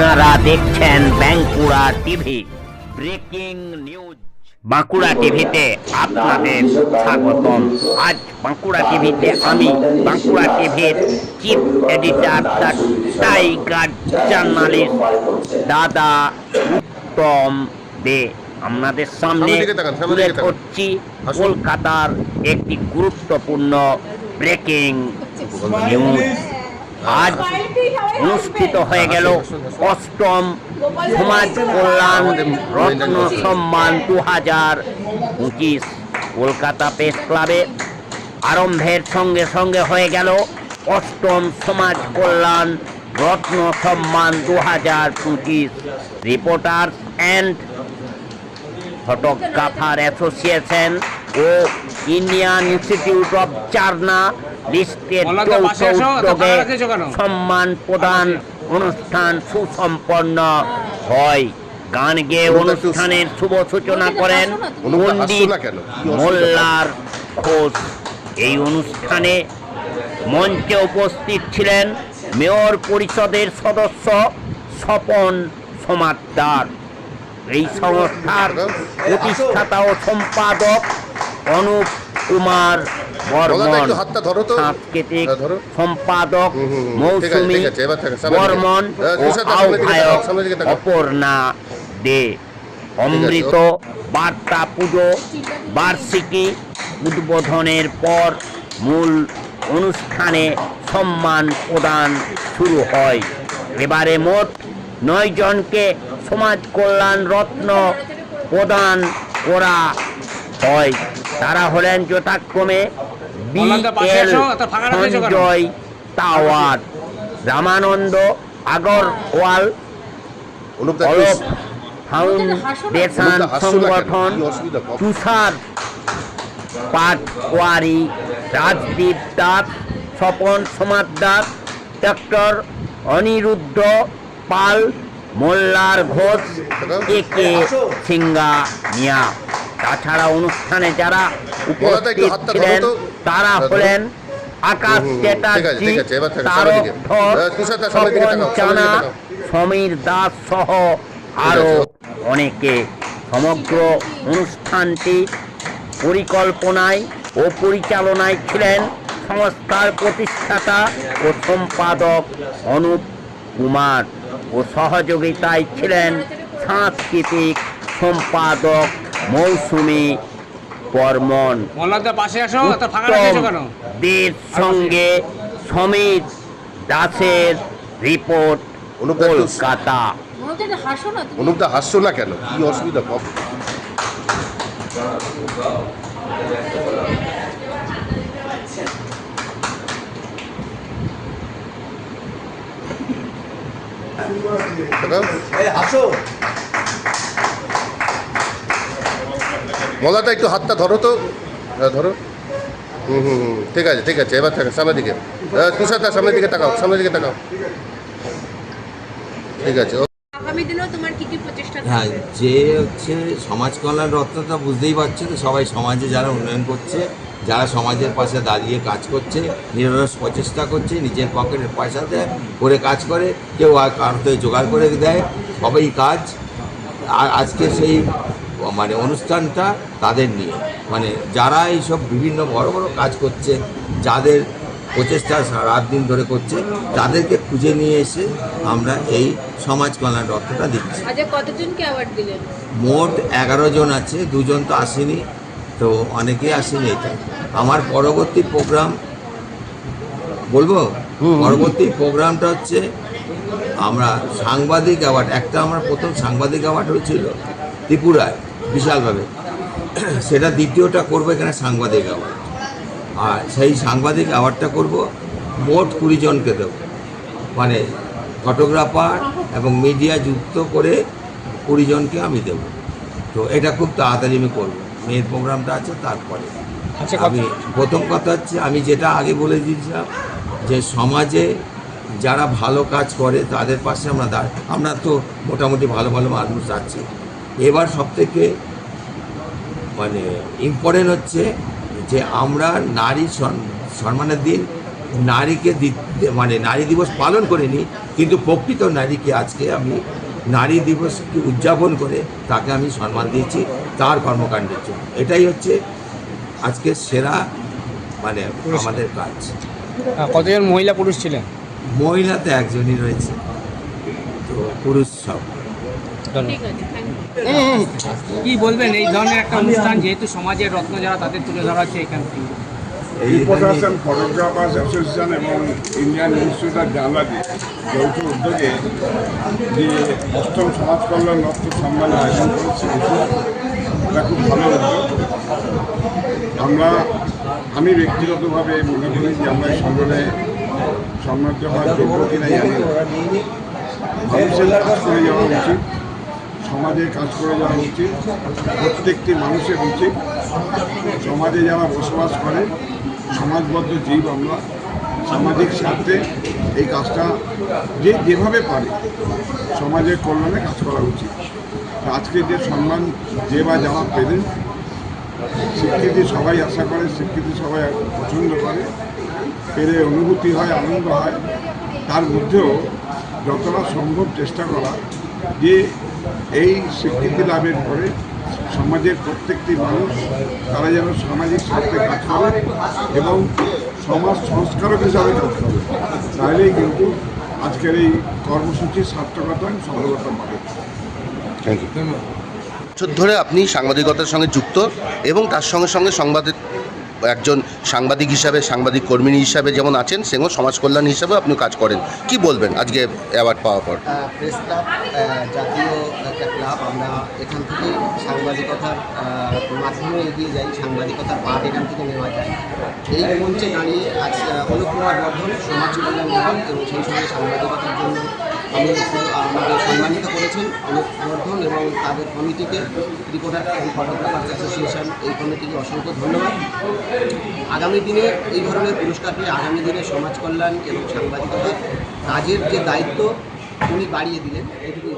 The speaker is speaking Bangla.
আপনারা দেখছেন Bankura TV. Breaking news. Bankura টিভিতে আপনাদের স্বাগতম। আজ বাঁকুড়া টিভিতে আমি বাঁকুড়া টিভির চিফ এডিটর টাইগার জার্নালিস্ট দাদা উত্তম দে। আপনাদের সামনে তুলে ধরছি কলকাতার একটি গুরুত্বপূর্ণ ব্রেকিং নিউজ। আজ অনুষ্ঠিত হয়ে গেল অষ্টম সমাজ কল্যাণ রত্ন সম্মান দু হাজার পঁচিশ কলকাতা প্রেস ক্লাবে। আরম্ভের সঙ্গে সঙ্গে হয়ে গেল অষ্টম সমাজ কল্যাণ রত্ন সম্মান দু হাজার পঁচিশ। রিপোর্টার অ্যান্ড ফটোগ্রাফার অ্যাসোসিয়েশন ও ইন্ডিয়ান ইনস্টিটিউট অফ চার্না লিস্টের যৌথ উদ্যোগে? সম্মান প্রদান অনুষ্ঠান সুসম্পন্ন হয়। গান গেয়ে অনুষ্ঠানের শুভ সূচনা করেন পণ্ডিত? মোল্লার ঘোষ। এই অনুষ্ঠানে মঞ্চে উপস্থিত ছিলেন মেয়র পরিষদের সদস্য স্বপন সমাদ্দার এই সংস্থার প্রতিষ্ঠাতা ও সম্পাদক অনুপ কুমার বর্মন সাংস্কৃতিক হ্যাঁ, সম্পাদক মৌসুমী। বর্মন ও আহ্বায়ক। অপর্ণা দে। অমৃত বার্তা পুজো বার্ষিকী উদ্বোধনের পর মূল অনুষ্ঠানে সম্মান প্রদান শুরু হয়। এবারে মোট নয় জনকে সমাজ কল্যাণ রত্ন প্রদান করা হয়। তারা হলেন যথাক্রমে? সঞ্জয় তাওয়ার রামানন্দ আগরওয়াল অলোক ফাউন্ডেশন? সংগঠন তুষার পাটওয়ারি রাজদীপ দাস স্বপন সমাদ্দার ডক্টর অনিরুদ্ধ পাল মোল্লার ঘোষ এ কে সিঙ্গা মিয়া তাছাড়া অনুষ্ঠানে যারা উপস্থিত ছিলেন তারা হলেন আকাশ চ্যাটার্জি তারক ধর স্বপন চানা সমীর দাস সহ আরও অনেকে। সমগ্র অনুষ্ঠানটি পরিকল্পনায় ও পরিচালনায় ছিলেন সংস্থার প্রতিষ্ঠাতা ও সম্পাদক অনুপ কুমার। ও সহযোগিতায় ছিলেন সাংস্কৃতিক সম্পাদক মৌসুমী বর্মন দের সঙ্গে সমীর দাসের রিপোর্ট কলকাতা। না অনুপদা হাসছো না কেন? কি অসুবিধা কম গলাটা একটু হাতটা ধরো তো। ধরো। হুম হুম হুম, ঠিক আছে ঠিক আছে এবার থেকে সামনের দিকে। হ্যাঁ, তুষারদা সামনের দিকে তাকাও সামনের দিকে তাকাও। ঠিক আছে আগামী দিনেও তোমার কি কি প্রচেষ্টা হ্যাঁ যে হচ্ছে সমাজ কল্যাণ রত্নটা বুঝতেই পারছে তো সবাই সমাজে যারা উন্নয়ন করছে যারা সমাজের পাশে দাঁড়িয়ে কাজ করছে নিরলস প্রচেষ্টা করছে নিজের পকেটের পয়সা দেয় করে কাজ করে কেউ আর কারোতে জোগাড় করে দেয় সবাই কাজ। আর আজকে সেই মানে অনুষ্ঠানটা তাদের নিয়ে। মানে যারা এইসব বিভিন্ন বড় বড় কাজ করছে যাদের প্রচেষ্টা রাত দিন ধরে করছে তাদেরকে খুঁজে নিয়ে এসে আমরা এই সমাজ কল্যাণ রত্নটা দিচ্ছি কতজনকে অ্যাওয়ার্ড দিলেন? মোট এগারো জন আছে দুজন তো আসেনি তো অনেকেই আসেনি এটা। আমার পরবর্তী প্রোগ্রাম বলব? পরবর্তী প্রোগ্রামটা হচ্ছে আমরা সাংবাদিক অ্যাওয়ার্ড একটা আমার প্রথম সাংবাদিক অ্যাওয়ার্ড হয়েছিল ত্রিপুরায়। বিশালভাবে। সেটা দ্বিতীয়টা করব এখানে সাংবাদিক অ্যাওয়ার্ড আর সেই সাংবাদিক অ্যাওয়ার্ডটা করব মোট কুড়ি জনকে দেবো। মানে ফটোগ্রাফার এবং মিডিয়া যুক্ত করে কুড়ি জনকে আমি দেবো। তো এটা খুব তাড়াতাড়ি আমি করব। মেয়ের প্রোগ্রামটা আছে তারপরে আচ্ছা, আমি প্রথম কথা হচ্ছে আমি যেটা আগে বলে দিয়েছিলাম যে সমাজে যারা ভালো কাজ করে তাদের পাশে আমরা দাঁড় আমরা তো মোটামুটি ভালো ভালো মানুষ আছি। এবার সবথেকে মানে ইম্পর্টেন্ট হচ্ছে যে আমরা নারী সম্মানের দিন নারীকে মানে নারী দিবস পালন করিনি কিন্তু প্রকৃত নারীকে আজকে আমি নারী দিবসকে উদযাপন করে তাকে আমি সম্মান দিয়েছি তার কর্মকাণ্ডের জন্য। এটাই হচ্ছে আজকে সেরা মানে আমাদের কাজ। কতজন মহিলা পুরুষ ছিলেন? মহিলাতে একজনই রয়েছে। তো পুরুষ সব ঠিক আছে থ্যাংক ইউ কি বলবেন এই ধরনের একটা অনুষ্ঠান যেহেতু সমাজের রত্ন যারা তাদের তুলে ধরা হচ্ছে এখান থেকে? এই রিপোর্টার্স ফটোগ্রাফার্স অ্যাসোসিয়েশন এবং ইন্ডিয়ান ইনস্টিটিউট অফ জার্নালিস্ট যৌথ উদ্যোগে যে অষ্টম সমাজ কল্যাণ রক্ত সম্মান আয়োজন করেছে এটা খুব ভালো উদ্যোগ। আমরা আমি ব্যক্তিগতভাবে মনে করি যে আমরা সম্মানে সম্মানিত হওয়ার যোগ্য কিনা জানি। মানুষের কাজ করে যাওয়া উচিত। সমাজের কাজ করে যাওয়া উচিত, প্রত্যেকটি মানুষের উচিত। সমাজে যারা বসবাস করে, সমাজবদ্ধ জীব আমরা, সামাজিক স্বার্থে এই কাজটা যে যেভাবে পারে, সমাজের কল্যাণে কাজ করা উচিত। আজকে যে সম্মান যে বা যারা পেলেন স্বীকৃতি সবাই আশা করে স্বীকৃতি সবাই পছন্দ করে, পেলে অনুভূতি হয়, আনন্দ হয়, তার মধ্যেও যতটা সম্ভব চেষ্টা করা যে এই স্বীকৃতি লাভের পরে সমাজের প্রত্যেকটি মানুষ তারা যেন সামাজিক স্বার্থে কাজ করে এবং সমাজ সংস্কারক হিসাবে কাজ করে তাহলেই কিন্তু আজকের এই কর্মসূচির সার্থকতা এবং সফলতা পাবে থ্যাংক ইউ বছর ধরে আপনি সাংবাদিকতার সঙ্গে যুক্ত এবং তার সঙ্গে সঙ্গে সংবাদের একজন সাংবাদিক হিসাবে সাংবাদিক কর্মী হিসাবে যেমন আছেন সেমন সমাজ কল্যাণ হিসাবে আপনি কাজ করেন। কি বলবেন আজকে অ্যাওয়ার্ড পাওয়ার পর? প্রেস ক্লাব জাতীয় আমরা এখান থেকে সাংবাদিকতার মাধ্যমে এগিয়ে যাই সাংবাদিকতার পাঠ এখান থেকে নেওয়া যায়। এই মঞ্চে দাঁড়িয়ে আজ আহ, অনুপ কুমার বর্ধন সমাজ কল্যাণ এবং সেই সঙ্গে সাংবাদিকতার জন্য আমি আমাকে সম্মানিত করেছেন অনেক বর্ধন এবং তাদের কমিটিকে রিপোর্টার অ্যান্ড ফটোগ্রাফার অ্যাসোসিয়েশন এই কমিটিকে অসংখ্য ধন্যবাদ আগামী দিনে এই ধরনের পুরস্কার পেয়ে আগামী দিনে সমাজ কল্যাণ এবং সাংবাদিকতার কাজের যে দায়িত্ব, উনি বাড়িয়ে দিলেন, এটুকুই।